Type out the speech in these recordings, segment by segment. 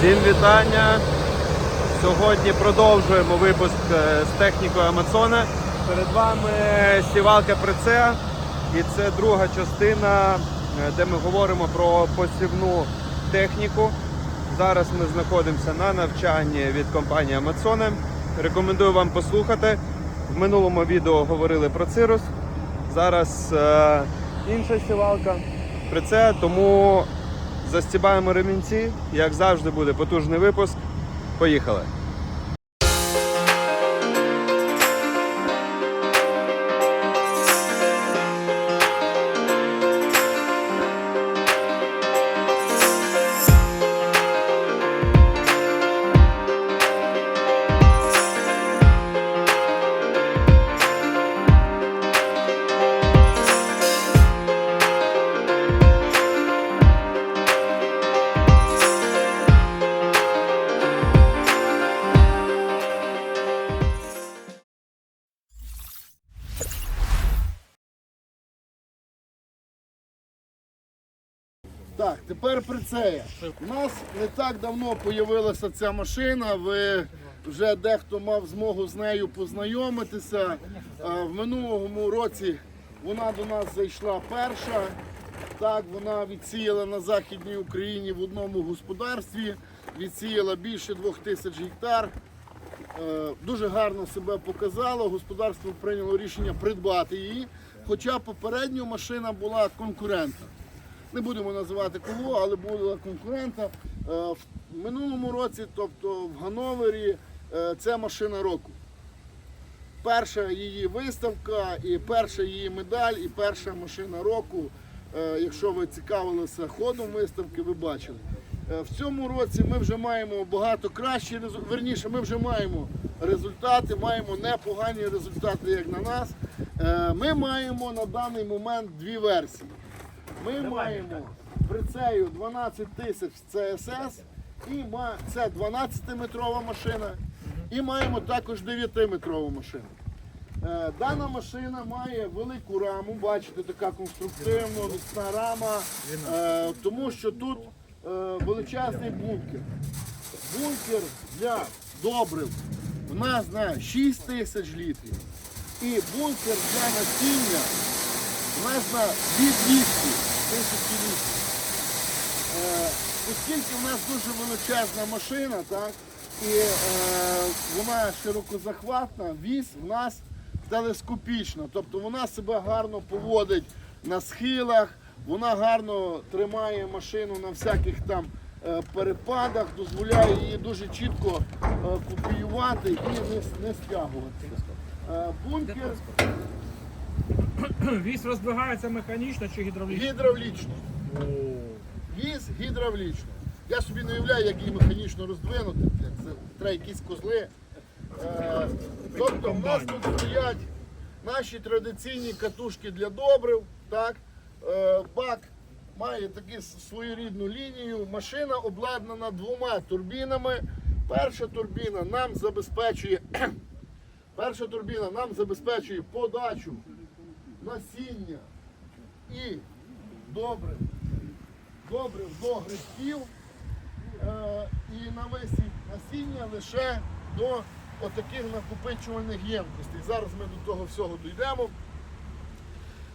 Всім вітання. Сьогодні продовжуємо випуск е, з технікою Амазона. Перед вами сівалка Прецеа. І це друга частина, е, де ми говоримо про посівну техніку. Зараз ми знаходимося на навчанні від компанії Амазони. Рекомендую вам послухати. В минулому відео говорили про цирус. Зараз е, інша сівалка Прецеа, тому Застібаємо ремінці, як завжди буде потужний випуск. Поїхали. Тепер при це. У нас не так давно з'явилася ця машина. Ви вже дехто мав змогу з нею познайомитися. В минулому році вона до нас зайшла перша. Так, вона відсіяла на Західній Україні в одному господарстві, відсіяла більше двох тисяч гектар. Е, Дуже гарно себе показало. Господарство прийняло рішення придбати її. Хоча попередньо машина була конкурентна не будемо називати кого, але була конкурента. Е, В минулому році, тобто в Гановері, е, це машина року. Перша її виставка, і перша її медаль, і перша машина року. Е, Якщо ви цікавилися ходом виставки, ви бачили. В цьому році ми вже маємо багато кращі результати. Верніше, ми вже маємо результати, маємо непогані результати, як на нас. Ми маємо на даний момент дві версії. Ми маємо прицею 12 тисяч CSS, і ма- це 12-метрова машина, і маємо також 9-метрову машину. Е, Дана машина має велику раму, бачите, така конструктивна, міцна рама, е, тому що тут е, величезний бункер. Бункер для добрив в нас на 6 тисяч літрів. І бункер для насіння у нас на 2200 тисячі літрів. Е, оскільки в нас дуже величезна машина, так, і е, вона широкозахватна, віз в нас телескопічна. Тобто вона себе гарно поводить на схилах, вона гарно тримає машину на всяких там е, перепадах, дозволяє її дуже чітко е, копіювати і не, не стягувати. Е, бункер Вісь роздвигається механічно чи гідравлічно? гідравлічно. Віз гідравлічно. Я собі не уявляю, як її механічно роздвинути. Це треба якісь козли. Е, тобто в нас тут стоять наші традиційні катушки для добрив. Так? Е, бак має таку своєрідну лінію. Машина обладнана двома турбінами. Перша турбіна нам забезпечує, перша турбіна нам забезпечує подачу насіння і добре, добре до грибків е, і навесі насіння лише до отаких накопичувальних ємкостей. Зараз ми до того всього дійдемо.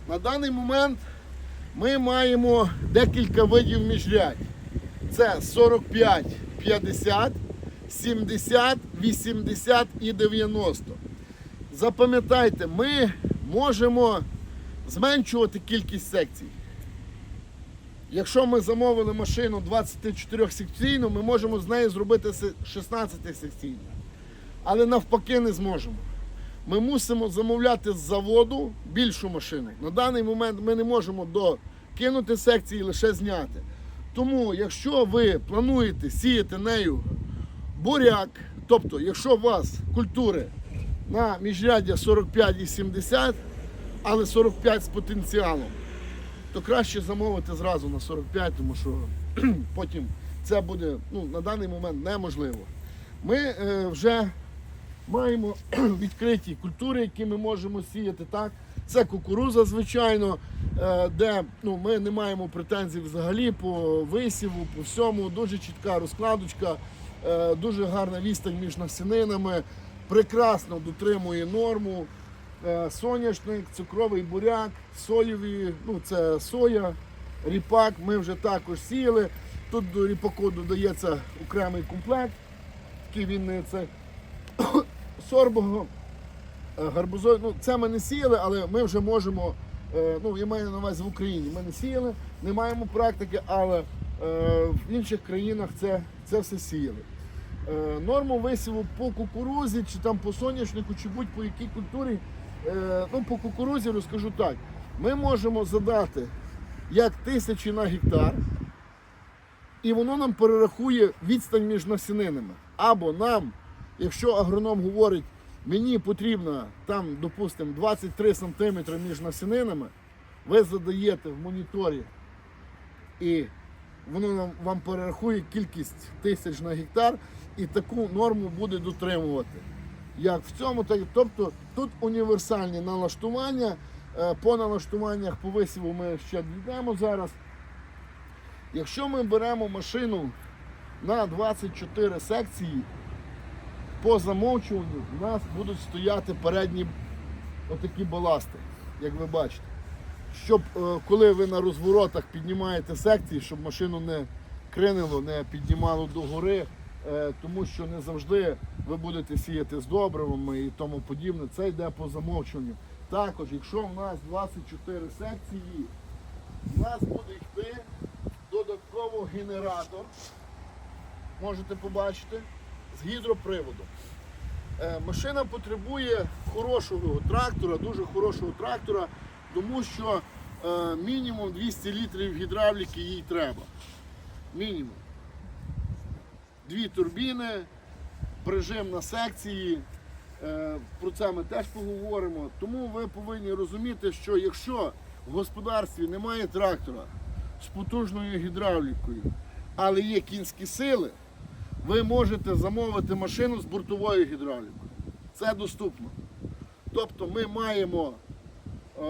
На даний момент ми маємо декілька видів міжрядь. Це 45, 50, 70, 80 і 90. Запам'ятайте, ми можемо зменшувати кількість секцій. Якщо ми замовили машину 24 секційну, ми можемо з неї зробити 16 секційну. Але навпаки не зможемо. Ми мусимо замовляти з заводу більшу машину. На даний момент ми не можемо докинути секції лише зняти. Тому, якщо ви плануєте сіяти нею буряк, тобто, якщо у вас культури на міжряддя 45 і 70, але 45 з потенціалом, то краще замовити зразу на 45, тому що потім це буде ну, на даний момент неможливо. Ми е, вже маємо відкриті культури, які ми можемо сіяти так. Це кукуруза, звичайно, е, де ну, ми не маємо претензій взагалі по висіву, по всьому. Дуже чітка розкладочка, е, дуже гарна відстань між насінинами, прекрасно дотримує норму. Е, Соняшник, цукровий буряк, соєві, ну це соя, ріпак. Ми вже також сіяли. Тут до ріпаку додається окремий комплект. Такий він це сорбого, е, гарбузовий. Ну, це ми не сіяли, але ми вже можемо. е, Ну, я маю на увазі в Україні. Ми не сіяли, не маємо практики, але в інших країнах це, це все сіяли. Норму висіву по кукурузі, чи там по соняшнику, чи будь-по якій культурі. Е, Ну, по кукурузі розкажу так. Ми можемо задати як тисячі на гектар, і воно нам перерахує відстань між насінинами. Або нам, якщо агроном говорить, мені потрібно там, допустимо, 23 см між насінинами, ви задаєте в моніторі і воно нам вам перерахує кількість тисяч на гектар і таку норму буде дотримувати. Як в цьому, так тобто тут універсальні налаштування. Е, По налаштуваннях по висіву ми ще дійдемо зараз. Якщо ми беремо машину на 24 секції, по замовчуванню у нас будуть стояти передні отакі баласти, як ви бачите. Щоб е, коли ви на розворотах піднімаєте секції, щоб машину не кринило, не піднімало догори, тому що не завжди ви будете сіяти з добривами і тому подібне. Це йде по замовчуванню. Також, якщо в нас 24 секції, у нас буде йти додатково генератор. Можете побачити з гідроприводом. Е, Машина потребує хорошого трактора, дуже хорошого трактора, тому що е, мінімум 200 літрів гідравліки їй треба. Мінімум. Дві турбіни, прижим на секції. Е, Про це ми теж поговоримо. Тому ви повинні розуміти, що якщо в господарстві немає трактора з потужною гідравлікою, але є кінські сили, ви можете замовити машину з бортовою гідравлікою. Це доступно. Тобто ми маємо е,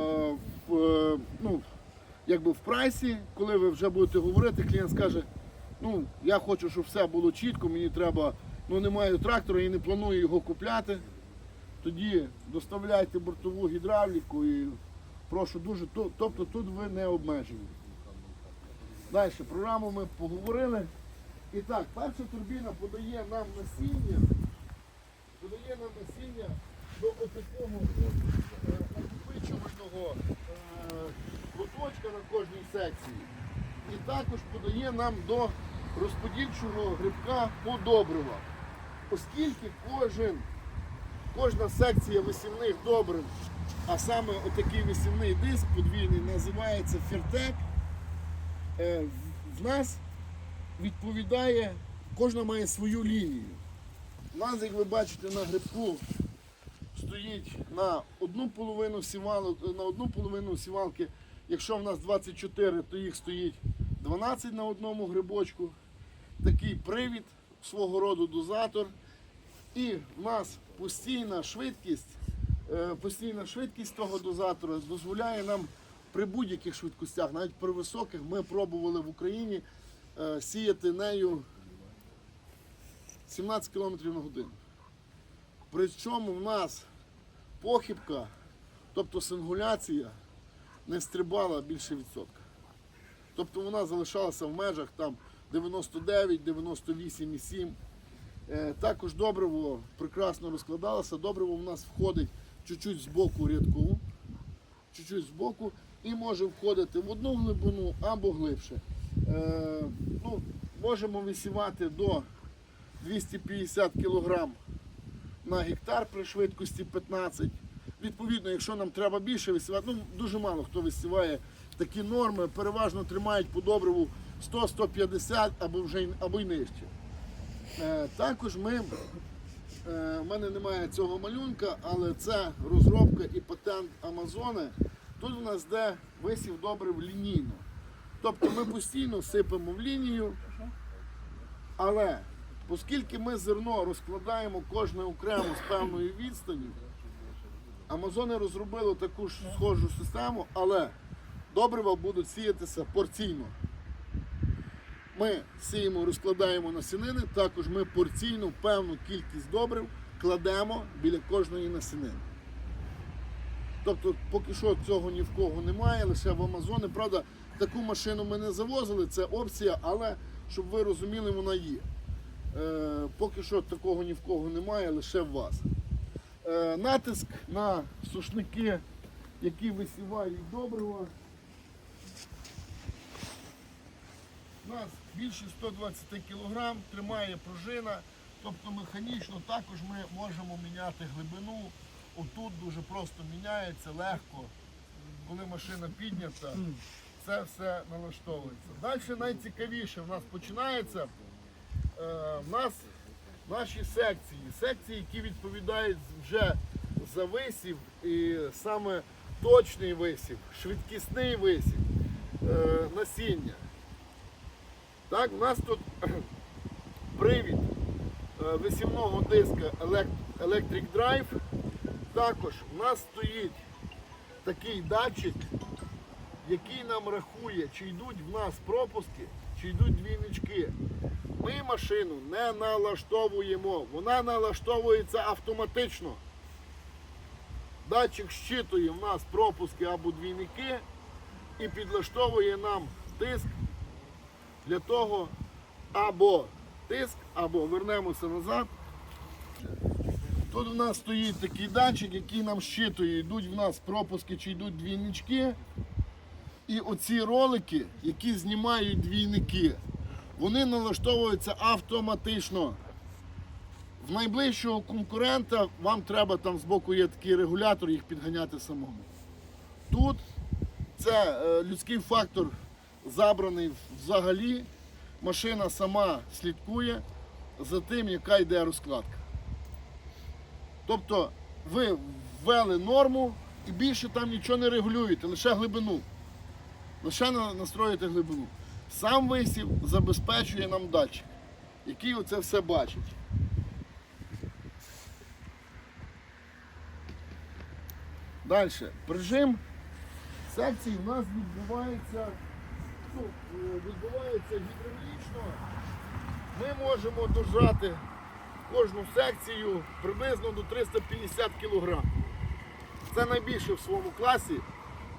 в, е, ну, якби в прайсі, коли ви вже будете говорити, клієнт скаже, ну я хочу, щоб все було чітко, мені треба, ну не маю трактора і не планую його купляти. Тоді доставляйте бортову гідравліку і прошу дуже, тобто тут ви не обмежені. Далі, програму ми поговорили. І так, перша турбіна подає нам насіння, подає нам насіння до отакого е, накопичувального е, на кожній секції. І також подає нам до розподільчого грибка по добрива. Оскільки кожен, кожна секція висівних добрив, а саме отакий висівний диск подвійний називається фіртек, е, в- нас відповідає, кожна має свою лінію. У нас, як ви бачите, на грибку стоїть на одну половину сівалок, на одну половину сівалки. Якщо в нас 24, то їх стоїть 12 на одному грибочку. Такий привід, свого роду дозатор. І в нас постійна швидкість, е, постійна швидкість того дозатора дозволяє нам при будь-яких швидкостях, навіть при високих, ми пробували в Україні е, сіяти нею 17 км на годину. Причому в нас похибка, тобто сингуляція, не стрибала більше відсотка. Тобто вона залишалася в межах там 99, 98,7. Е, Також добриво прекрасно розкладалося. Добриво в нас входить чуть-чуть з боку рядку, чуть-чуть з боку, і може входити в одну глибину або глибше. Е, ну, можемо висівати до 250 кг на гектар при швидкості 15. Відповідно, якщо нам треба більше висівати, ну дуже мало хто висіває такі норми, переважно тримають по добриву 100-150 або вже або й нижче. Е, також ми, е, в мене немає цього малюнка, але це розробка і патент Амазони. Тут у нас де висів добрив лінійно. Тобто ми постійно сипемо в лінію, але оскільки ми зерно розкладаємо кожне окремо з певною відстані, Амазони розробили таку ж схожу систему, але добрива будуть сіятися порційно. Ми сіємо, розкладаємо насінини, також ми порційно певну кількість добрив кладемо біля кожної насінини. Тобто, поки що цього ні в кого немає, лише в Амазони. Правда, таку машину ми не завозили, це опція, але щоб ви розуміли, вона є. Е, поки що такого ні в кого немає, лише в вас. Е, натиск на сушники, які висівають добрива. У нас більше 120 кг, тримає пружина, тобто механічно також ми можемо міняти глибину. Отут дуже просто міняється, легко. Коли машина піднята, це все налаштовується. Далі найцікавіше в нас починається. Е, в нас наші секції, секції, які відповідають вже за висів, і саме точний висів, швидкісний висів, е, насіння. Так, у нас тут привід е, висівного диска Electric Drive. Також у нас стоїть такий датчик, який нам рахує, чи йдуть в нас пропуски, чи йдуть двійнички. Ми машину не налаштовуємо, вона налаштовується автоматично. Датчик щитує в нас пропуски або двійники і підлаштовує нам тиск для того або тиск, або вернемося назад. Тут в нас стоїть такий датчик, який нам щитує, йдуть в нас пропуски чи йдуть двійнички. І оці ролики, які знімають двійники, вони налаштовуються автоматично. В найближчого конкурента вам треба там збоку є такий регулятор, їх підганяти самому. Тут це е, людський фактор забраний взагалі. Машина сама слідкує за тим, яка йде розкладка. Тобто ви ввели норму і більше там нічого не регулюєте, лише глибину. Лише настроїте глибину. Сам висів забезпечує нам датчик, який оце все бачить. Далі. Прижим секції в нас відбувається, ну, е, відбувається гідравлічно. Ми можемо дожати кожну секцію приблизно до 350 кг. Це найбільше в своєму класі,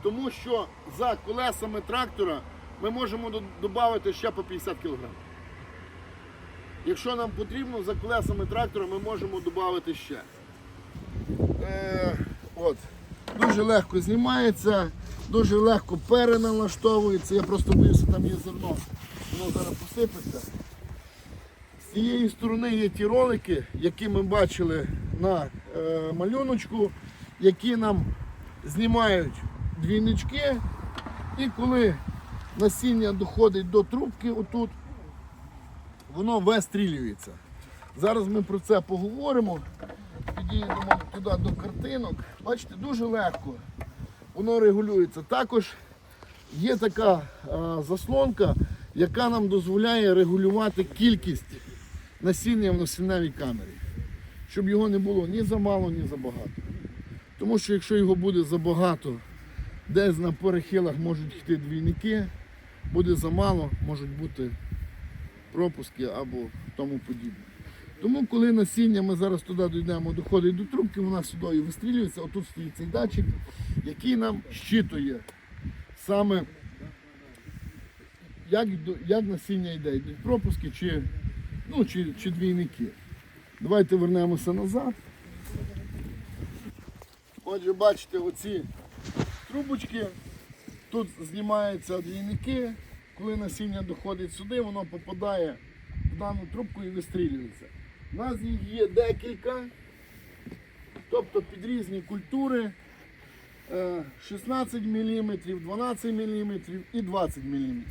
тому що за колесами трактора ми можемо додати ще по 50 кг. Якщо нам потрібно, за колесами трактора ми можемо додати ще. Е, от. Дуже легко знімається, дуже легко переналаштовується. Я просто боюся, там є зерно, воно зараз посипеться. З цієї сторони є ті ролики, які ми бачили на е, малюночку, які нам знімають двійнички. І коли насіння доходить до трубки, отут, воно вистрілюється. Зараз ми про це поговоримо. Підійдемо туди до картинок. Бачите, дуже легко. Воно регулюється. Також є така е, заслонка, яка нам дозволяє регулювати кількість насіння в насінневій камері, щоб його не було ні замало, ні забагато. Тому що якщо його буде забагато, десь на перехилах можуть йти двійники, буде замало, можуть бути пропуски або тому подібне. Тому, коли насіння ми зараз туди дійдемо, доходить до трубки, вона сюди вистрілюється, отут стоїть цей датчик, який нам щитує саме як, як насіння йде, йдуть пропуски чи, ну, чи, чи двійники. Давайте вернемося назад. Отже, бачите, оці трубочки, тут знімаються двійники, коли насіння доходить сюди, воно попадає в дану трубку і вистрілюється. У нас їх є декілька, тобто під різні культури. е, 16 мм, 12 мм і 20 мм.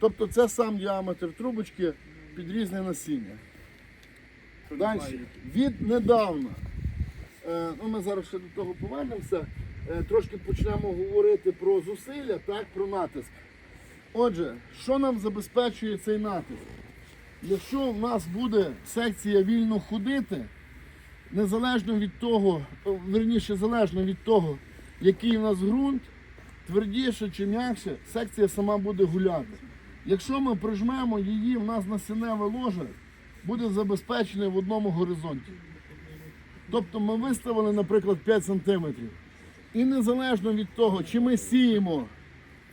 Тобто це сам діаметр трубочки під різне насіння. Далі, віднедавна, е, ну ми зараз ще до того повернемося, е, трошки почнемо говорити про зусилля, так, про натиск. Отже, що нам забезпечує цей натиск? Якщо в нас буде секція вільно ходити, незалежно від того, верніше, залежно від того, який у нас ґрунт, твердіше чи м'якше, секція сама буде гуляти. Якщо ми прижмемо її, в нас насінневе ложе буде забезпечене в одному горизонті. Тобто ми виставили, наприклад, 5 см. І незалежно від того, чи ми сіємо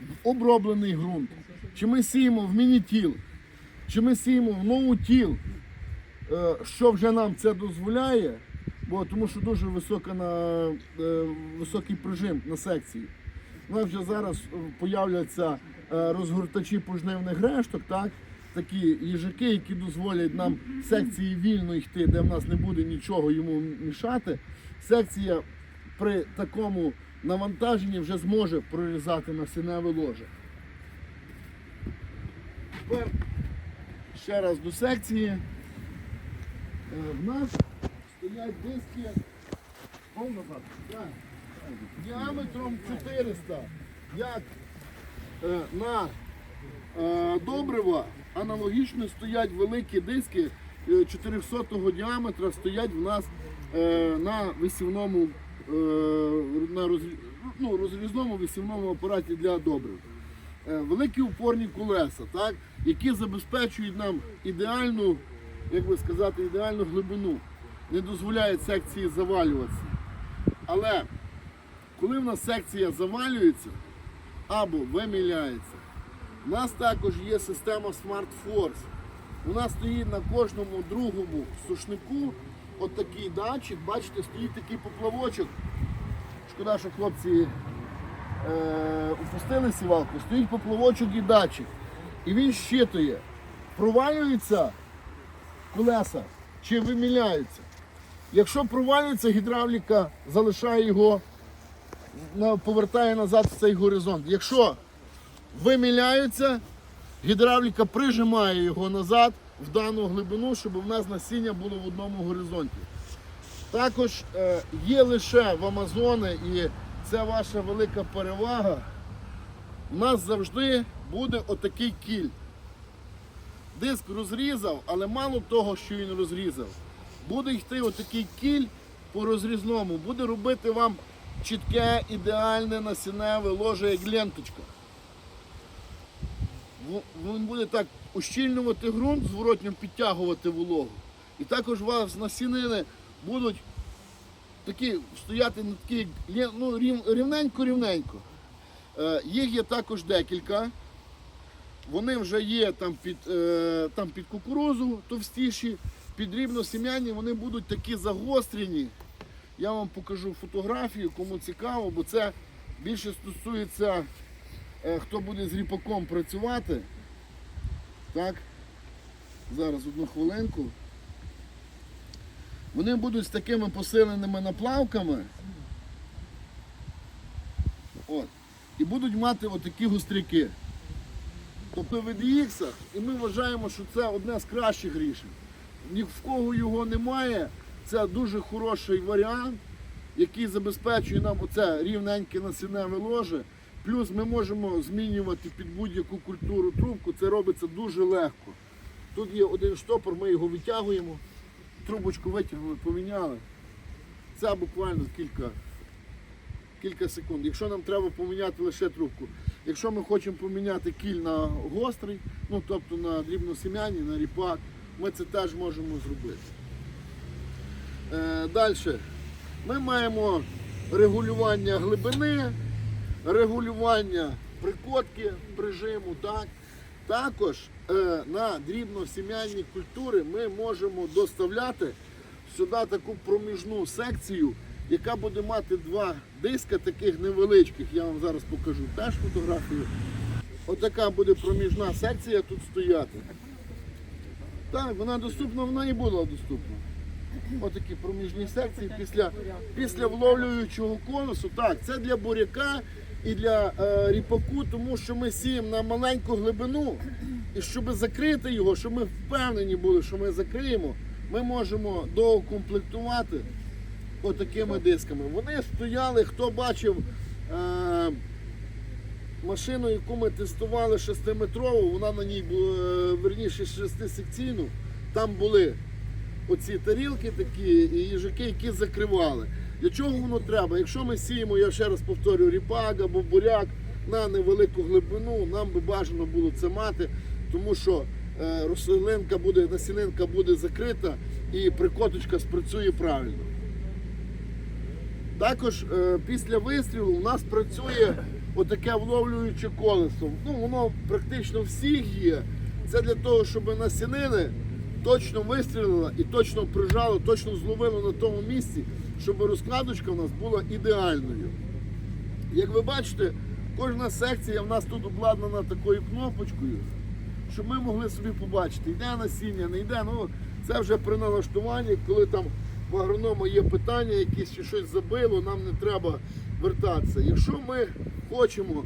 в оброблений ґрунт, чи ми сіємо в мінітіл, чи ми сіємо в ноутіл, е, що вже нам це дозволяє, бо, тому що дуже висока на, е, високий прижим на секції. У нас вже зараз е, появляться розгортачі пожнивних решток, так? такі їжаки, які дозволять нам секції вільно йти, де в нас не буде нічого йому мішати. Секція при такому навантаженні вже зможе прорізати насінневе ложе. Тепер ще раз до секції. Е, В нас стоять диски. Діаметром 400, як е, на е, добрива, аналогічно стоять великі диски е, 400 діаметра, стоять в нас на висівному на розрі- ну, розрізному висівному апараті для добрив. Великі упорні колеса, так, які забезпечують нам ідеальну, як би сказати, ідеальну глибину, не дозволяють секції завалюватися. Але коли в нас секція завалюється або виміляється, у нас також є система Smart Force. У нас стоїть на кожному другому сушнику от такий датчик, бачите, стоїть такий поплавочок. Шкода, що хлопці е, упустили сівалку, стоїть поплавочок і датчик. І він щитує, провалюються колеса чи виміляються. Якщо провалюється, гідравліка залишає його, повертає назад в цей горизонт. Якщо виміляються, гідравліка прижимає його назад в дану глибину, щоб в нас насіння було в одному горизонті. Також е, є лише в Амазони, і це ваша велика перевага. У нас завжди буде отакий кіль. Диск розрізав, але мало того, що він розрізав. Буде йти отакий кіль по розрізному, буде робити вам чітке, ідеальне насінневе ложе, як ленточка. Він буде так ущільнювати ґрунт, зворотньо підтягувати вологу. І також у вас насінини будуть такі стояти на такі ну, рів- рівненько-рівненько. Е, їх є також декілька. Вони вже є там під, е, там під кукурузу товстіші, під дрібносім'яні, вони будуть такі загострені. Я вам покажу фотографію, кому цікаво, бо це більше стосується, е, хто буде з ріпаком працювати. Так, зараз одну хвилинку. Вони будуть з такими посиленими наплавками. От. І будуть мати отакі гостряки. Тобто в EDX, і ми вважаємо, що це одне з кращих рішень. Ні в кого його немає. Це дуже хороший варіант, який забезпечує нам оце рівненьке насінневе ложе. Плюс ми можемо змінювати під будь-яку культуру трубку. Це робиться дуже легко. Тут є один штопор, ми його витягуємо, трубочку витягнули, поміняли. Це буквально кілька, кілька секунд. Якщо нам треба поміняти лише трубку. Якщо ми хочемо поміняти кіль на гострий, ну тобто на дрібносім'яні, на ріпак, ми це теж можемо зробити. Е, Далі. Ми маємо регулювання глибини, регулювання прикотки прижиму. Так? Також е, на дрібносім'янні культури ми можемо доставляти сюди таку проміжну секцію, яка буде мати два диска таких невеличких. Я вам зараз покажу теж фотографію. Отака буде проміжна секція тут стояти. Так, вона доступна, вона і була доступна. Отакі проміжні секції після, після вловлюючого конусу. Так, це для буряка і для е, ріпаку, тому що ми сіємо на маленьку глибину. І щоб закрити його, щоб ми впевнені були, що ми закриємо, ми можемо доукомплектувати отакими дисками. Вони стояли, хто бачив е, машину, яку ми тестували 6-метрову, вона на ній була, е, верніше 6-секційну, там були оці тарілки такі і їжаки, які закривали. Для чого воно треба? Якщо ми сіємо, я ще раз повторю, ріпак або буряк на невелику глибину, нам би бажано було це мати, тому що е, рослинка буде, насінинка буде закрита і прикоточка спрацює правильно. Також е, після вистрілу у нас працює отаке вловлююче колесо. Ну, воно практично всіх є. Це для того, щоб насінини точно вистрілила і точно прижало, точно зловило на тому місці, щоб розкладочка у нас була ідеальною. Як ви бачите, кожна секція в нас тут обладнана такою кнопочкою, щоб ми могли собі побачити, йде насіння, не йде. Ну, це вже при налаштуванні, коли там в агронома є питання, якісь чи щось забило, нам не треба вертатися. Якщо ми хочемо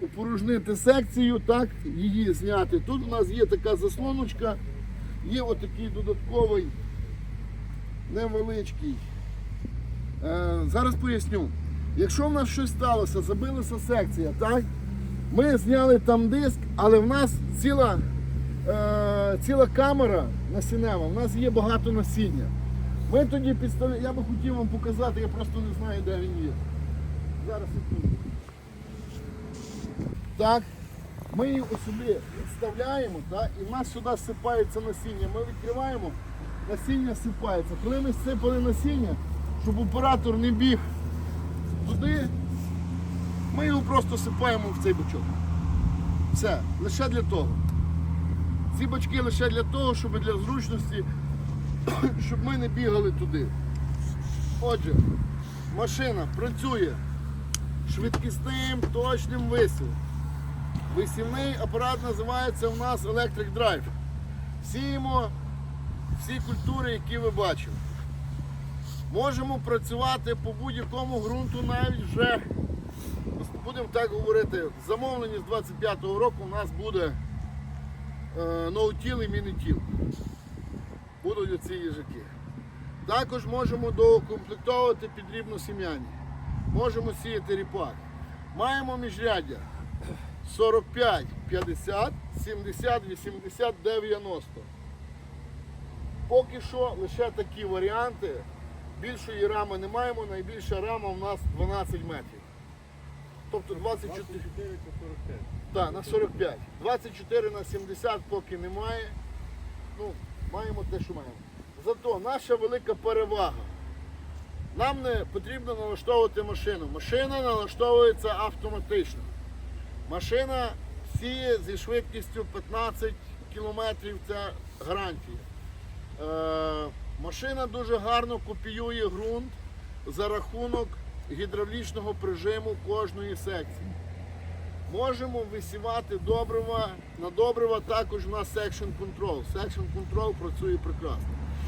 упорожнити секцію, так, її зняти, тут у нас є така заслоночка, є отакий додатковий невеличкий. Е, зараз поясню. Якщо в нас щось сталося, забилася секція, так? Ми зняли там диск, але в нас ціла, е, ціла камера насінева, в нас є багато насіння. Ми тоді підставляємо, я би хотів вам показати, я просто не знаю, де він є. Зараз секунду. Так, ми її ось сюди вставляємо, так, і в нас сюди сипається насіння. Ми відкриваємо, насіння сипається. Коли ми сипали насіння, щоб оператор не біг туди, ми його просто сипаємо в цей бачок. Все, лише для того. Ці бачки лише для того, щоб для зручності, щоб ми не бігали туди. Отже, машина працює швидкісним, точним висілом. Висівний апарат називається у нас Electric Drive. Сіємо всі культури, які ви бачили. Можемо працювати по будь-якому ґрунту навіть вже, будемо так говорити, в замовленні з 25-го року у нас буде е, ноутіл і мінітіл. Будуть оці їжаки. Також можемо доукомплектовувати підрібну сім'яні. Можемо сіяти ріпак. Маємо міжряддя 45, 50, 70, 80, 90. Поки що лише такі варіанти. Більшої рами не маємо, найбільша рама у нас 12 метрів. Тобто 24 Так, на 45. 24 на 70 поки немає. Ну, маємо те, що маємо. Зато наша велика перевага. Нам не потрібно налаштовувати машину. Машина налаштовується автоматично. Машина сіє зі швидкістю 15 км, це гарантія. Е, машина дуже гарно копіює ґрунт за рахунок гідравлічного прижиму кожної секції. Можемо висівати добрива. На добрива також у нас Section Control. Section Control працює прекрасно.